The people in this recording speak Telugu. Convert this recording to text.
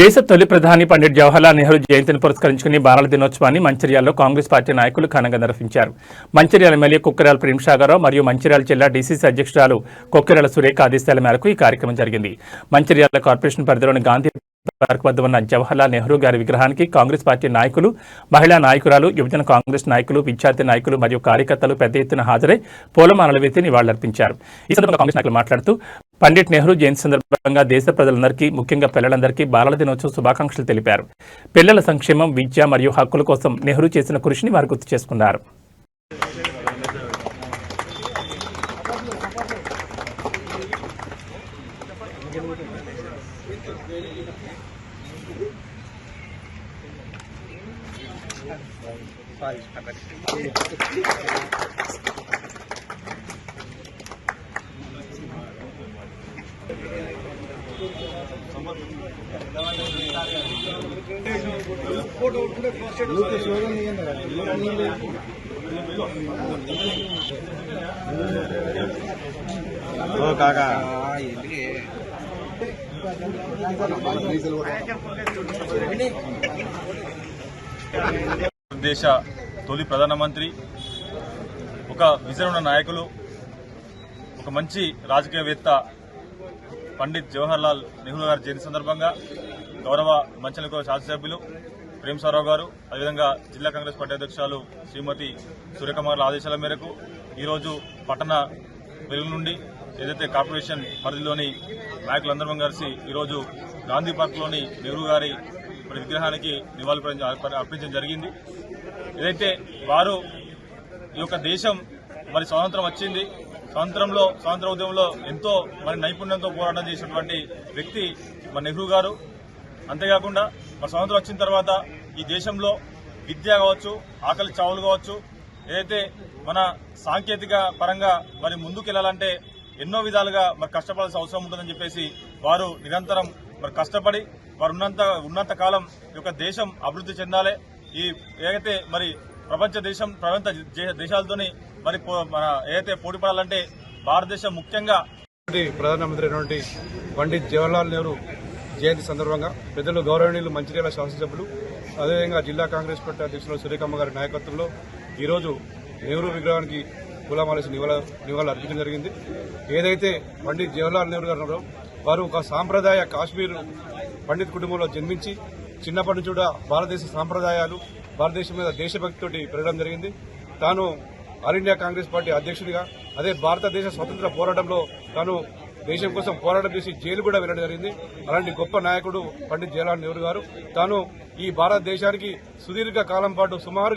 దేశ తొలి ప్రధాని పండిట్ జవహర్లాల్ నెహ్రూ జయంతిని పురస్కరించుకుని బాలల దినోత్సవాన్ని మంచిర్యాలలో కాంగ్రెస్ పార్టీ నాయకులు ఘనంగా నిర్వహించారు. మంచిర్యాల ఎమ్మెల్యే కుక్కరాల ప్రేమసాగరరావు మరియు మంచిర్యాల జిల్లా డీసీసీ అధ్యక్షురాలు కొక్కిరాల సురేఖ ఆదేశాల మేరకు ఈ కార్యక్రమం జరిగింది. మంచిర్యాల కార్పొరేషన్ పరిధిలోని గాంధీ పార్క్ వద్ద ఉన్న జవహర్లాల్ నెహ్రూ గారి విగ్రహానికి కాంగ్రెస్ పార్టీ నాయకులు మహిళా నాయకురాలు యువజన కాంగ్రెస్ నాయకులు విద్యార్థి నాయకులు మరియు కార్యకర్తలు పెద్ద ఎత్తున హాజరై పూలమాలలు వేసి నివాళులర్పించారు. ఈ సందర్భంగా కాంగ్రెస్ నాయకులు మాట్లాడుతూ పండిట్ నెహ్రూ జయంతి సందర్భంగా దేశ ప్రజలందరికీ ముఖ్యంగా పిల్లలందరికీ బాలల దినోత్సవ శుభాకాంక్షలు తెలిపారు. పిల్లల సంక్షేమం విద్య మరియు హక్కుల కోసం నెహ్రూ చేసిన కృషిని వారు గుర్తు చేసుకున్నారు. ఓ కాకా. దేశ తొలి ప్రధానమంత్రి ఒక విజన్ ఉన్న నాయకులు ఒక మంచి రాజకీయవేత్త పండిత్ జవహర్లాల్ నెహ్రూ గారి జయంతి సందర్భంగా గౌరవ మంచలికో శాసనసభ్యులు ప్రేమసారావు గారు అదేవిధంగా జిల్లా కాంగ్రెస్ పార్టీ అధ్యక్షురాలు శ్రీమతి సూర్యకుమార్ల ఆదేశాల మేరకు ఈరోజు పట్టణ వెలుగు నుండి ఏదైతే కార్పొరేషన్ పరిధిలోని నాయకులందరం కలిసి ఈరోజు గాంధీ పార్క్లోని నెహ్రూ గారి విగ్రహానికి నివాళులు అర్పించడం జరిగింది. ఏదైతే వారు ఈ యొక్క దేశం మరి స్వాతంత్రం వచ్చింది స్వాతంత్రంలో స్వాతంత్ర ఉద్యమంలో ఎంతో మరి నైపుణ్యంతో పోరాటం చేసినటువంటి వ్యక్తి మన నెహ్రూ గారు. అంతేకాకుండా మన స్వాతంత్రం వచ్చిన తర్వాత ఈ దేశంలో విద్య కావచ్చు ఆకలి చావులు కావచ్చు ఏదైతే మన సాంకేతిక పరంగా మరి ముందుకు వెళ్ళాలంటే ఎన్నో విధాలుగా మరి కష్టపడాల్సిన అవసరం ఉంటుందని చెప్పేసి వారు నిరంతరం మరి కష్టపడి వారు ఉన్నంత ఉన్నంత కాలం ఈ యొక్క దేశం అభివృద్ధి చెందాలి. ఈ ఏదైతే మరి ప్రపంచ దేశం ప్రపంచ దేశాలతోని మరి మన ఏదైతే పోటీపడాలంటే భారతదేశం ముఖ్యంగా ప్రధానమంత్రి అయినటువంటి పండిత్ జవహర్లాల్ నెహ్రూ జయంతి సందర్భంగా పెద్దలు గౌరవనీయులు మంచిర్యాల శాసనసభ్యులు అదేవిధంగా జిల్లా కాంగ్రెస్ పార్టీ అధ్యక్షులు సూర్యకమ్మ గారి నాయకత్వంలో ఈరోజు నెహ్రూ విగ్రహానికి పూలమాలేసి నివాళ నివాళులు అర్పించడం జరిగింది. ఏదైతే పండిత్ జవహర్లాల్ నెహ్రూ గారు ఉన్నారో వారు ఒక సాంప్రదాయ కాశ్మీర్ పండిత్ కుటుంబంలో జన్మించి చిన్నప్పటి నుంచి కూడా భారతదేశ సాంప్రదాయాలు భారతదేశం మీద దేశభక్తితోటి పెరగడం జరిగింది. తాను ఆల్ ఇండియా కాంగ్రెస్ పార్టీ అధ్యక్షుడిగా అదే భారతదేశ స్వతంత్ర పోరాటంలో తాను దేశం కోసం పోరాటం చేసి జైలు కూడా వెళ్ళడం జరిగింది. అలాంటి గొప్ప నాయకుడు పండిత్ జవహర్లాల్ నెహ్రూ గారు. తాను ఈ భారతదేశానికి సుదీర్ఘ కాలం పాటు సుమారుగా